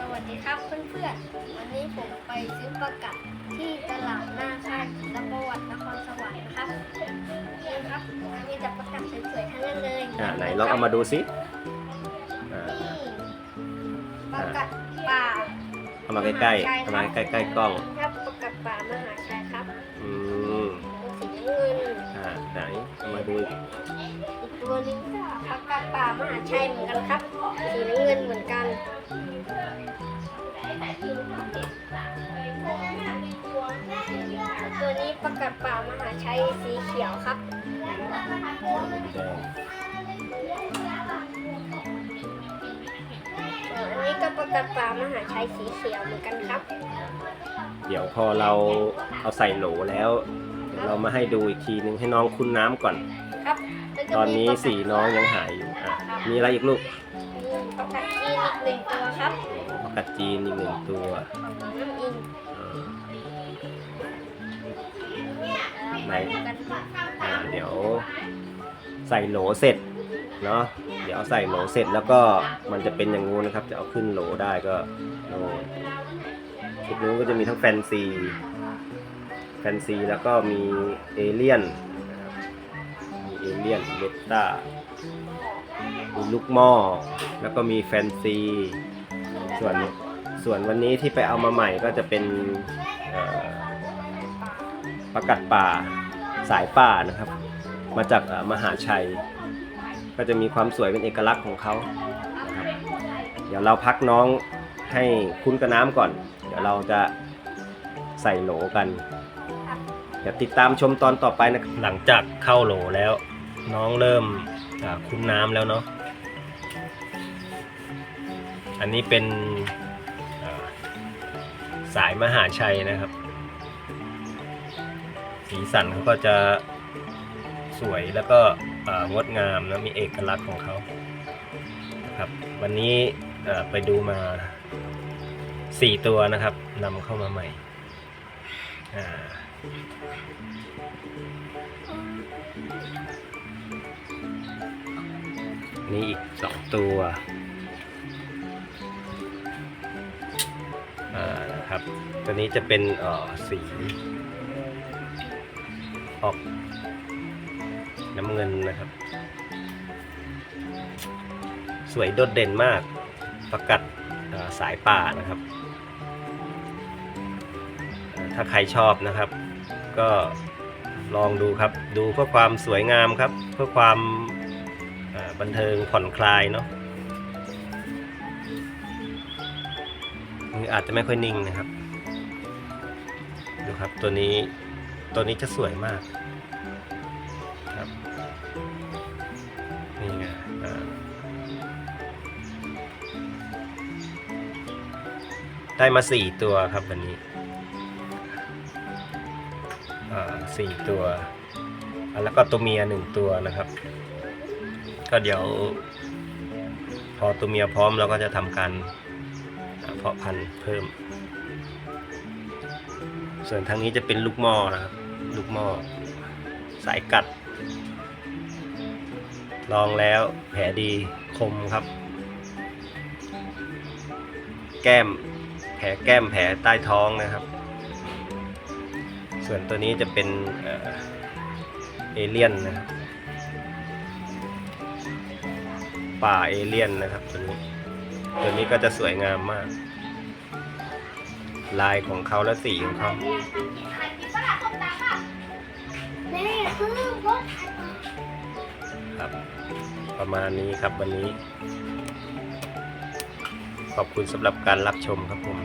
สวัสดีครับเพื่อนๆ วันนี้ผมไปซื้อประกัดที่ตลาดหน้าค่ายตะประวัตินครสวรรค์นะครับนี่ครับมีแต่ประกัดสวยๆทั้งนั้นเลยอ่าไหนลองเอามาดูสิอ่านี่ประกัดป่าเอามาใกล้ๆเอามาใกล้ๆกล้องครั ดูอีกอีกตัวหนึงประกัดป่ามหาชัยเหมือนกันครับ สีน้ำเงินเหมือนกันตัวนี้ประกัดป่ามหาชัยสีเขียวครับแดงส่วนอันนี้ก็ประกัดป่ามหาชัยสีเขียวเหมือนกันครับ เดี๋ยวพอเราเอาใส่โหลแล้วเดี๋ยวเรามาให้ดูอีกทีนึงให้น้องคุ้นน้ำก่อน ครับแล้วก็ตอนนี้มีประกัดสีน้องยังหายอยู่อะมีอะไรอีกลูกมีประกัดจีนอีกหนึ่งตัวครับประกัดจีนอีกหนึ่งตัวของน้ำอินอ่าไหนกันอ่าเดี๋ยวใส่โหลเสร็จเนาะเดี๋ยวใส่โหลเสร็จแล้วก็มันจะเป็นอย่างงูนนะครับ จะเอาขึ้นโหลได้ก็โน่นคลิปนู้นก็จะมีทั้งแฟนซีแฟนซีแล้วก็มีเอเลี่ยนนะครับมีเอเลี่ยนเบต้ามีลูกหม้อแล้วก็มีแฟนซีส่วนส่วนวันนี้ที่ไปเอามาใหม่ก็จะเป็นประกัดป่าสายป่านะครับ มาจากมหาชัย ก็จะมีความสวยเป็นเอกลักษณ์ของเขาครับเดี๋ยวเราพักน้องให้คุ้นกับน้ำก่อน เดี๋ยวเราจะใส่โหลกัน เดี๋ยวติดตามชมตอนต่อไปนะหลังจากเข้าโหลแล้ว น้องเริ่มคุ้นน้ำแล้วเนาะอันนี้เป็นสายมหาชัยนะครับ สีสันเขาก็จะสวยแล้วก็งดงามนะมีเอกลักษณ์ของเขาครับวันนี้ไปดูมาสี่ตัวนะครับนำเข้ามาใหม่อ่า นี่อีกสองตัวอ่านะครับ ตัวนี้จะเป็นออสี ออกน้ำเงินนะครับ สวยโดดเด่นมาก ประกัดสายป่านะครับ ถ้าใครชอบนะครับ ก็ลองดูครับ ดูเพื่อความสวยงามครับ เพื่อความบันเทิงผ่อนคลายเนาะมืออาจจะไม่ค่อยนิ่งนะครับ ดูครับตัวนี้ตัวนี้จะสวยมากครับนี่ไงได้มาสี่ตัวครับวันนี้ สี่ตัว แล้วก็ตัวเมียหนึ่งตัวนะครับ ก็เดี๋ยว พอตัวเมียพร้อมเราก็จะทำการเพาะพันธุ์เพิ่ม ส่วนทางนี้จะเป็นลูกหม้อนะครับ ลูกหม้อสายกัด ลองแล้วแผลดีคมครับ แก้มแผลแก้มแผลใต้ท้องนะครับ ส่วนตัวนี้จะเป็นเอเลี่ยนนะครับป่าเอเลี่ยนนะครับตัวนี้ ตัวนี้ก็จะสวยงามมาก ลายของเขาและสีของเขาครับ ประมาณนี้ครับวันนี้ ขอบคุณสำหรับการรับชมครับผม